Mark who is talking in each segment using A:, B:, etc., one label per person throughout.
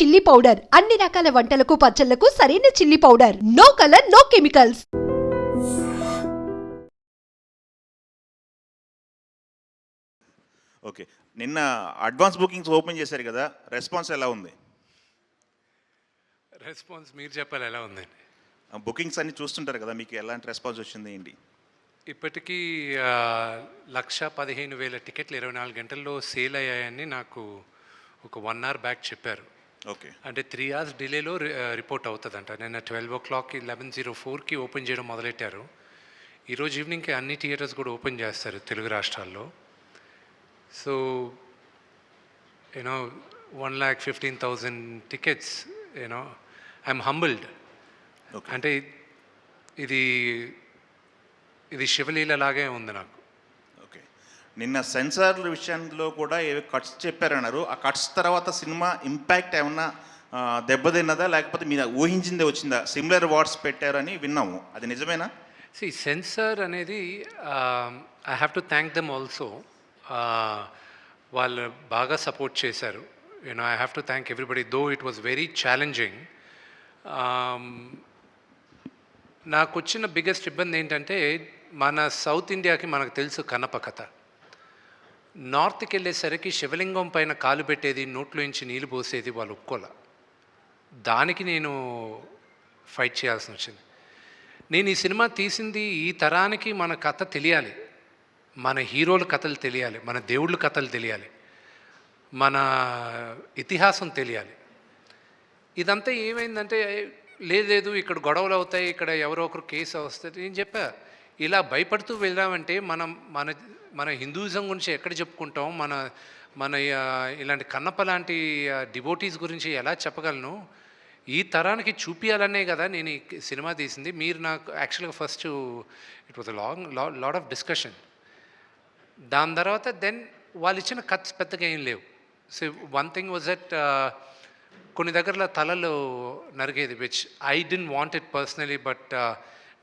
A: Chilli powder అన్ని రకాల వంటలకు పచ్చళ్ళకు సరైన chilli powder no colour no chemicals
B: okay నిన్న అడ్వాన్స్ బుకింగ్స్ ఓపెన్ చేశారు కదా రెస్పాన్స్ ఎలా ఉంది?
C: రెస్పాన్స్ మీరు చెప్పాలి ఎలా ఉందండి
B: ఆ బుకింగ్స్ అన్ని చూస్తుంటారు కదా మీకు ఎలాంటి రెస్పాన్స్ వచ్చింది ఏంటి?
C: ఇప్పటికీ లక్ష పదిహేను వేల టికెట్లు ఇరవై నాలుగు గంటల్లో సేల్ అయ్యాయని నాకు ఒక వన్ అవర్ బ్యాక్ చెప్పారు.
B: ఓకే.
C: అంటే త్రీ అవర్స్ డిలేలో రిపోర్ట్ అవుతుందంట. నిన్న ట్వెల్వ్ ఓ క్లాక్కి లెవెన్ జీరో ఫోర్కి ఓపెన్ చేయడం మొదలెట్టారు. ఈరోజు ఈవినింగ్కి అన్ని థియేటర్స్ కూడా ఓపెన్ చేస్తారు తెలుగు రాష్ట్రాల్లో. So you know one lakh fifteen thousand tickets you know I'm humbled
B: okay
C: అంటే ఇది ఇది శివలీల లాగే ఉంది నాకు.
B: నిన్న సెన్సార్ల విషయంలో కూడా ఏవి కట్స్ చెప్పారన్నారు. ఆ కట్స్ తర్వాత సినిమా ఇంపాక్ట్ ఏమన్నా దెబ్బతిన్నదా లేకపోతే మీరు ఊహించిందే వచ్చిందా? సిమిలర్ వార్డ్స్ పెట్టారని విన్నాము. అది నిజమేనా?
C: సి సెన్సార్ అనేది I have to thank them also వాళ్ళు బాగా సపోర్ట్ చేశారు. You know I have to thank everybody though it was very challenging నాకు వచ్చిన బిగ్గెస్ట్ ఇబ్బంది ఏంటంటే మన సౌత్ ఇండియాకి మనకు తెలుసు కన్నప్ప కథ. నార్త్కి వెళ్ళేసరికి శివలింగం పైన కాలు పెట్టేది నోట్లోంచి నీళ్ళు పోసేది వాళ్ళు ఒప్పుకోలే. దానికి నేను ఫైట్ చేయాల్సి వచ్చింది. నేను ఈ సినిమా తీసింది ఈ తరానికి మన కథ తెలియాలి. మన హీరోల కథలు తెలియాలి మన దేవుళ్ళ కథలు తెలియాలి మన ఇతిహాసం తెలియాలి. ఇదంతా ఏమైందంటే లేదు లేదు ఇక్కడ గొడవలు అవుతాయి ఇక్కడ ఎవరో ఒకరు కేసు వస్తుంది నేను చెప్పా. ఇలా భయపడుతూ వెళ్ళామంటే మనం మన మన హిందూయిజం గురించి ఎక్కడ చెప్పుకుంటాం? మన మన ఇలాంటి కన్నప్ప లాంటి డివోటీస్ గురించి ఎలా చెప్పగలను? ఈ తరానికి చూపించాలనే కదా నేను ఈ సినిమా తీసింది. మీరు నాకు యాక్చువల్గా first it was long lot of discussion. దాని తర్వాత దెన్ వాళ్ళు ఇచ్చిన కట్స్ పెద్దగా ఏం లేవు. So one thing was that కొన్ని దగ్గరలో తలలు నరిగేది which I didn't want it personally but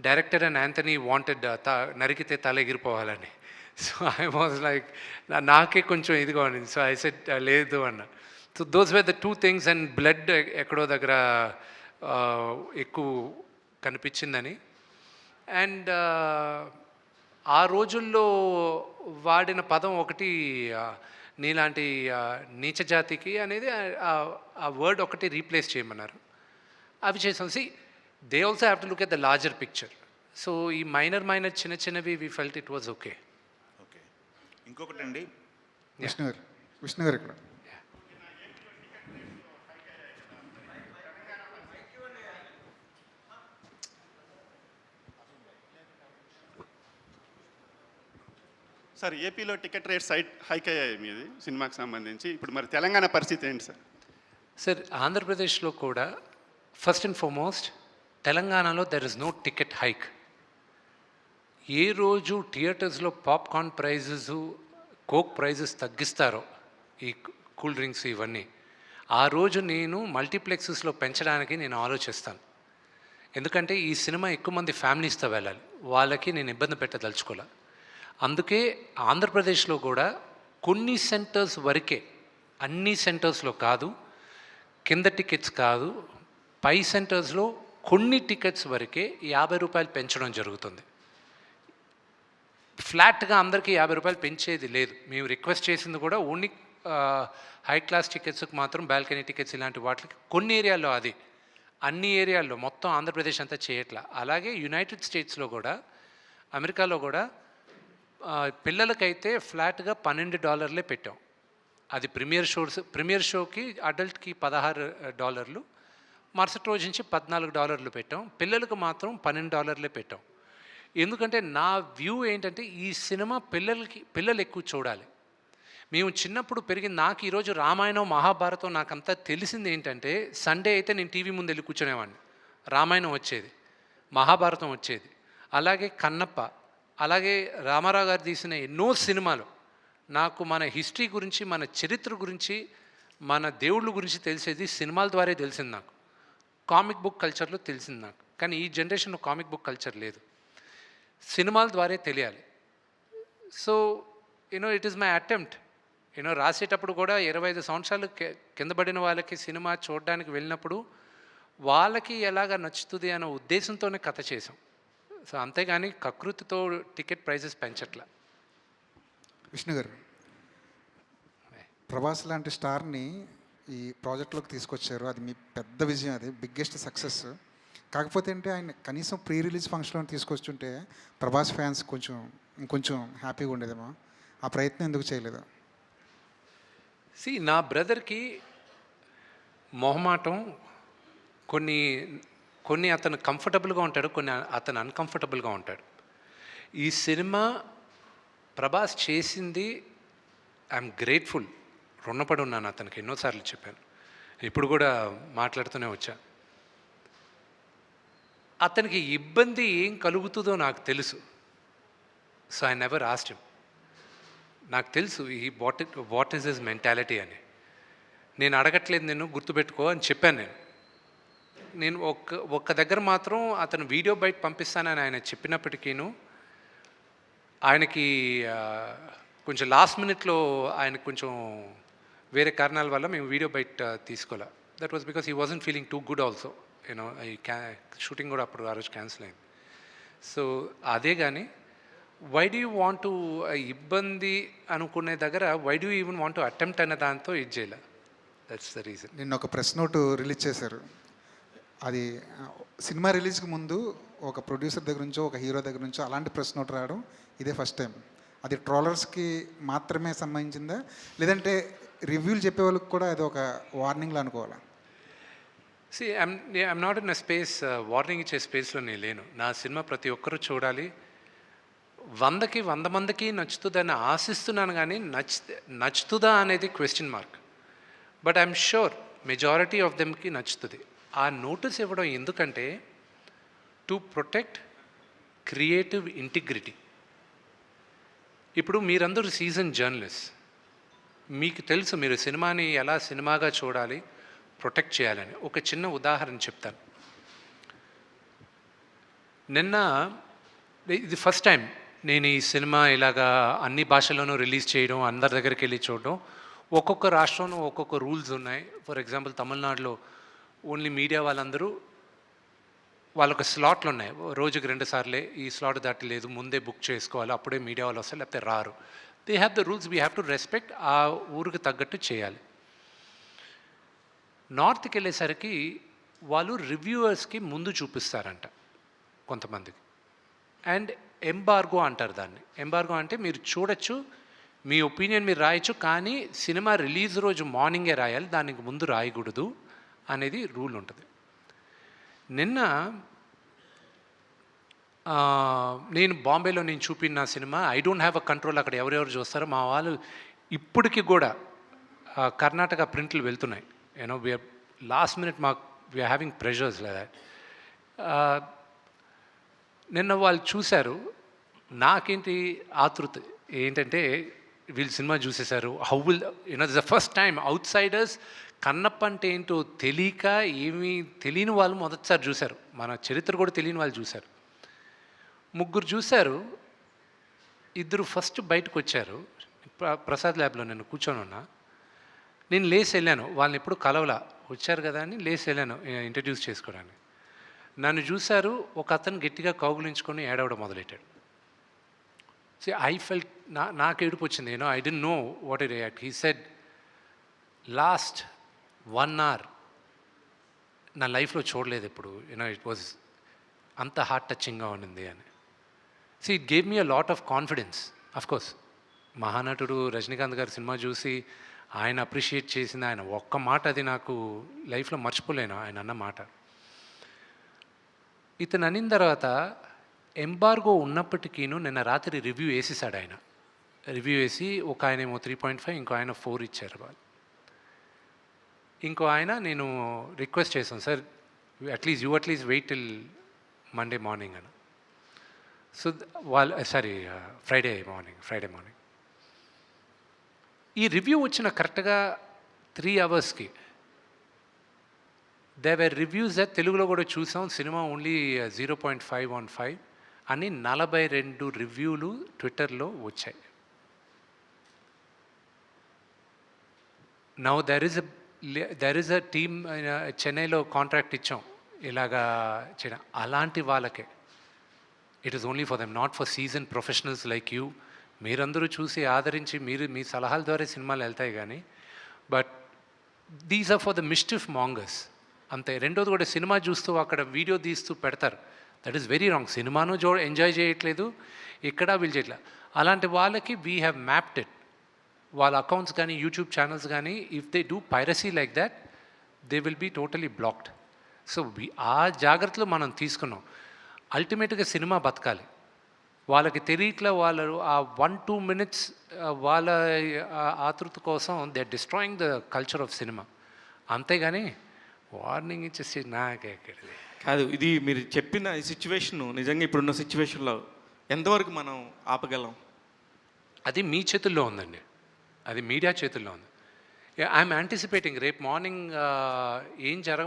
C: director and Anthony wanted the నరికితే తల ఎగిరిపోవాలని సో ఐ వాజ్ లైక్ నాకే కొంచెం ఇదిగా ఉండింది సో ఐ సెట్ లేదు అన్న. So those were the two things and blood ఎక్కడో దగ్గర ఎక్కువ కనిపించిందని. అండ్ ఆ రోజుల్లో వాడిన పదం ఒకటి నీలాంటి నీచ జాతికి అనేది ఆ- వర్డ్ ఒకటి రీప్లేస్ చేయమన్నారు. అవి చేసాం. See they also have to look at the larger picture so ఈ మైనర్ మైనర్ చిన్న చిన్నవి we felt it was okay
B: ఇంకొకటి అండి
D: విష్ణు గారు విష్ణు గారు ఇక్కడ.
E: సార్ ఏపీలో టికెట్ రేట్ సైట్ హైక్ అయ్యాయి మీది సినిమాకి సంబంధించి. ఇప్పుడు మరి తెలంగాణ పరిస్థితి ఏంటి సార్?
C: సార్ ఆంధ్రప్రదేశ్లో కూడా ఫస్ట్ అండ్ ఫార్మోస్ట్ తెలంగాణలో there is no ticket hike ఏ రోజు థియేటర్స్లో పాప్కార్న్ ప్రైజెస్ కోక్ ప్రైజెస్ తగ్గిస్తారో ఈ కూల్ డ్రింక్స్ ఇవన్నీ ఆ రోజు నేను మల్టీప్లెక్సెస్లో పెంచడానికి నేను ఆలోచిస్తాను. ఎందుకంటే ఈ సినిమా ఎక్కువ మంది ఫ్యామిలీస్తో వెళ్ళాలి. వాళ్ళకి నేను ఇబ్బంది పెట్టదలుచుకోలే. అందుకే ఆంధ్రప్రదేశ్లో కూడా కొన్ని సెంటర్స్ వరకే అన్ని సెంటర్స్లో కాదు కింద టికెట్స్ కాదు పై సెంటర్స్లో కొన్ని టికెట్స్ వరకే యాభై రూపాయలు పెంచడం జరుగుతుంది. ఫ్లాట్గా అందరికీ యాభై రూపాయలు పెంచేది లేదు. మేము రిక్వెస్ట్ చేసింది కూడా ఓన్లీ హై క్లాస్ టికెట్స్కి మాత్రం బాల్కనీ టికెట్స్ ఇలాంటి వాటికి కొన్ని ఏరియాల్లో అది. అన్ని ఏరియాల్లో మొత్తం ఆంధ్రప్రదేశ్ అంతా చేయట్లా. అలాగే యునైటెడ్ స్టేట్స్లో కూడా అమెరికాలో కూడా పిల్లలకైతే ఫ్లాట్గా పన్నెండు డాలర్లే పెట్టాం. అది ప్రీమియర్ షోస్ ప్రీమియర్ షోకి అడల్ట్కి పదహారు డాలర్లు మరుసటి రోజు నుంచి పద్నాలుగు డాలర్లు పెట్టాం. పిల్లలకు మాత్రం పన్నెండు డాలర్లే పెట్టాం. ఎందుకంటే నా వ్యూ ఏంటంటే ఈ సినిమా పిల్లలకి పిల్లలు ఎక్కువ చూడాలి. మేము చిన్నప్పుడు పెరిగిన నాకు ఈరోజు రామాయణం మహాభారతం నాకంతా తెలిసింది ఏంటంటే సండే అయితే నేను టీవీ ముందు వెళ్ళి కూర్చునేవాడిని. రామాయణం వచ్చేది మహాభారతం వచ్చేది. అలాగే కన్నప్ప అలాగే రామారావు గారు తీసిన ఎన్నో సినిమాలు. నాకు మన హిస్టరీ గురించి మన చరిత్ర గురించి మన దేవుళ్ళ గురించి తెలిసేది సినిమాల ద్వారా తెలిసింది నాకు. కామిక్ బుక్ కల్చర్లో తెలిసింది నాకు. కానీ ఈ జనరేషన్లో కామిక్ బుక్ కల్చర్ లేదు. సినిమాల ద్వారా తెలియాలి. So you know it is my attempt you know రాసేటప్పుడు కూడా ఇరవై ఐదు సంవత్సరాలు కి- కింద పడిన వాళ్ళకి సినిమా చూడడానికి వెళ్ళినప్పుడు వాళ్ళకి ఎలాగ నచ్చుతుంది అనే ఉద్దేశంతోనే కథ చేసాం సో అంతేగాని కకృతితో టికెట్ ప్రైజెస్ పెంచట్లా.
D: విష్ణు గారు ప్రభాస్ లాంటి స్టార్ని ఈ ప్రాజెక్ట్లోకి తీసుకొచ్చారు. అది మీ పెద్ద విజయం అది బిగ్గెస్ట్ సక్సెస్. కాకపోతే అంటే ఆయన కనీసం ప్రీ రిలీజ్ ఫంక్షన్లో తీసుకొచ్చుంటే ప్రభాస్ ఫ్యాన్స్ కొంచెం ఇంకొంచెం హ్యాపీగా ఉండేదేమో. ఆ ప్రయత్నం ఎందుకు చేయలేదు?
C: సి నా బ్రదర్కి మొహమాటం కొన్ని కొన్ని అతను కంఫర్టబుల్గా ఉంటాడు కొన్ని అతను అన్కంఫర్టబుల్గా ఉంటాడు. ఈ సినిమా ప్రభాస్ చేసింది ఐఎమ్ గ్రేట్ఫుల్ రుణపడి ఉన్నాను అతనికి. ఎన్నోసార్లు చెప్పాను. ఇప్పుడు కూడా మాట్లాడుతూనే వచ్చాను అతనికి ఇబ్బంది ఏం కలుగుతుందో నాకు తెలుసు. So I never asked him నాకు తెలుసు ఈ what what is his mentality అని. నేను అడగట్లేదు నేను గుర్తుపెట్టుకో అని చెప్పాను నేను. నేను ఒక్క ఒక్క దగ్గర మాత్రం అతను వీడియో బయట పంపిస్తానని ఆయన చెప్పినప్పటికీను ఆయనకి కొంచెం లాస్ట్ మినిట్లో ఆయన కొంచెం వేరే కారణాల వల్ల మేము వీడియో బయట తీసుకోలే. That was because he wasn't feeling too good also you know ఈ క్యా షూటింగ్ కూడా అప్పుడు ఆ రోజు క్యాన్సిల్ అయింది. సో అదే కానీ why do you want to ఇబ్బంది అనుకునే దగ్గర why do even want to attempt అనే దాంతో ఇది చేయాలి? దట్స్ ద రీజన్
D: నిన్న ఒక ప్రెస్ నోట్ రిలీజ్ చేశారు. అది సినిమా రిలీజ్కి ముందు ఒక ప్రొడ్యూసర్ దగ్గర నుంచో ఒక హీరో దగ్గర నుంచో అలాంటి ప్రెస్ నోట్ రావడం ఇదే ఫస్ట్ టైం అది ట్రోలర్స్కి మాత్రమే సంబంధించిందా? లేదంటే రివ్యూలు చెప్పే వాళ్ళకి కూడా అది ఒక వార్నింగ్లా అనుకోవాలా?
C: See I'm I'm not in a space warning ఇచ్చే స్పేస్లో నేను లేను. నా సినిమా ప్రతి ఒక్కరూ చూడాలి. వందకి వంద మందికి నచ్చుతుందని ఆశిస్తున్నాను కానీ నచ్ నచ్చుతుందా అనేది question mark but I'm sure majority of దెమ్కి నచ్చుతుంది. ఆ నోటీస్ ఇవ్వడం ఎందుకంటే టు ప్రొటెక్ట్ క్రియేటివ్ ఇంటిగ్రిటీ ఇప్పుడు మీరందరూ సీజన్ జర్నలిస్ట్ మీకు తెలుసు మీరు సినిమాని ఎలా సినిమాగా చూడాలి ప్రొటెక్ట్ చేయాలని. ఒక చిన్న ఉదాహరణ చెప్తాను. నిన్న ఇది ఫస్ట్ టైం నేను ఈ సినిమా ఇలాగా అన్ని భాషల్లోనూ రిలీజ్ చేయడం అందరి దగ్గరికి వెళ్ళి చూడడం. ఒక్కొక్క రాష్ట్రంలో ఒక్కొక్క రూల్స్ ఉన్నాయి. ఫర్ ఎగ్జాంపుల్ తమిళనాడులో ఓన్లీ మీడియా వాళ్ళందరూ వాళ్ళకు స్లాట్లు ఉన్నాయి. రోజుకి రెండు సార్లే ఈ స్లాట్ దాటి లేదు ముందే బుక్ చేసుకోవాలి అప్పుడే మీడియా వాళ్ళు వస్తారు లేకపోతే రారు. They have the rules we have to respect ఆ ఊరికి తగ్గట్టు చేయాలి. నార్త్కి వెళ్ళేసరికి వాళ్ళు రివ్యూవర్స్కి ముందు చూపిస్తారంట కొంతమందికి. అండ్ ఎంబార్గో అంటారు దాన్ని. ఎంబార్గో అంటే మీరు చూడొచ్చు మీ ఒపీనియన్ మీరు రాయొచ్చు కానీ సినిమా రిలీజ్ రోజు మార్నింగే రాయాలి దానికి ముందు రాయకూడదు అనేది రూల్ ఉంటుంది. నిన్న నేను బాంబేలో నేను చూపిన cinema I don't have a control అక్కడ ఎవరెవరు చూస్తారో మా వాళ్ళు ఇప్పటికి కూడా కర్ణాటక ప్రింట్లు వెళ్తున్నాయి. You know we're last minute మాకు వీఆర్ హ్యావింగ్ ప్రెషర్స్ లేదా నిన్న వాళ్ళు చూశారు నాకేంటి ఆతృత ఏంటంటే వీళ్ళు cinema చూసేశారు how will you know the first time outsiders Kannappa అంటే ఏంటో తెలియక ఏమీ తెలియని వాళ్ళు మొదటిసారి చూశారు. మన చరిత్ర కూడా తెలియని వాళ్ళు చూశారు. ముగ్గురు చూశారు ఇద్దరు ఫస్ట్ బయటకు వచ్చారు. ప్రసాద్ ల్యాబ్లో నేను కూర్చొని ఉన్నా నేను లేచి వెళ్ళాను. వాళ్ళని ఎప్పుడు కలవలా. వచ్చారు కదా అని లేచి వెళ్ళాను ఇంట్రడ్యూస్ చేసుకోవడానికి నన్ను చూశారు ఒక అతను గట్టిగా కౌగులించుకొని ఏడవడం మొదలెట్టాడు. సి ఐ ఫెల్ట్ నా నాకు ఏడుపు వచ్చింది. You know I don't know what E react he said last one hour నా లైఫ్లో చూడలేదు ఇప్పుడు యూనో ఇట్ వాజ్ అంత హార్ట్ టచింగ్గా ఉండింది అని. See it gave me a lot of confidence course మహానటుడు Rajinikanth గారి సినిమా చూసి ఆయన అప్రిషియేట్ చేసింది ఆయన. ఒక్క మాట అది నాకు లైఫ్లో మర్చిపోలేను ఆయన అన్న మాట. ఇతను అనిన తర్వాత ఎంబార్గో ఉన్నప్పటికీను నిన్న రాత్రి రివ్యూ వేసేసాడు ఆయన. రివ్యూ వేసి ఒక ఆయన ఏమో త్రీ పాయింట్ ఫైవ్ ఇంకో ఆయన ఫోర్ ఇచ్చారు వాళ్ళు. ఇంకో ఆయన నేను రిక్వెస్ట్ చేశాను sir at least you at least wait till Monday morning అని. సో వాళ్ళు sorry Friday morning Friday morning ఈ రివ్యూ వచ్చిన కరెక్ట్గా త్రీ అవర్స్కి. దేవర్ రివ్యూస్ తెలుగులో కూడా చూసాం cinema only zero point five one five అని నలభై రెండు రివ్యూలు ట్విట్టర్లో వచ్చాయి. Now there is there is a team చెన్నైలో కాంట్రాక్ట్ ఇచ్చాం ఇలాగా చేయడం. అలాంటి వాళ్ళకే. It is only for them not for seasoned professionals like you మీరందరూ చూసి ఆదరించి మీరు మీ సలహాల ద్వారా సినిమాలు వెళ్తాయి కానీ but these are for the mischief mongers. అంతే రెండోది కూడా సినిమా చూస్తూ అక్కడ వీడియో తీస్తూ పెడతారు. దట్ ఈస్ వెరీ రాంగ్ సినిమాను జో ఎంజాయ్ చేయట్లేదు ఇక్కడ వీళ్ళు చేయట్లేదు అలాంటి వాళ్ళకి వీ హ్యావ్ మ్యాప్డ్ ఇట్ వాళ్ళ అకౌంట్స్ కానీ యూట్యూబ్ ఛానల్స్ కానీ if they do piracy like that they will be totally blocked so ఆ జాగ్రత్తలు మనం తీసుకున్నాం. అల్టిమేట్గా సినిమా బతకాలి. వాళ్ళకి తెలియట్లే వాళ్ళు ఆ వన్ టూ మినిట్స్ వాళ్ళ ఆతృత కోసం they destroying the culture of cinema అంతేగాని వార్నింగ్ ఇచ్చేసి నాకెక్కడిది
F: కాదు ఇది మీరు చెప్పిన ఈ సిచ్యువేషన్ నిజంగా ఇప్పుడున్న సిచ్యువేషన్లో ఎంతవరకు మనం ఆపగలం?
C: అది మీ చేతుల్లో ఉందండి. అది మీడియా చేతుల్లో ఉంది. ఐఎమ్ యాంటిసిపేటింగ్ రేపు మార్నింగ్ ఏం జరగ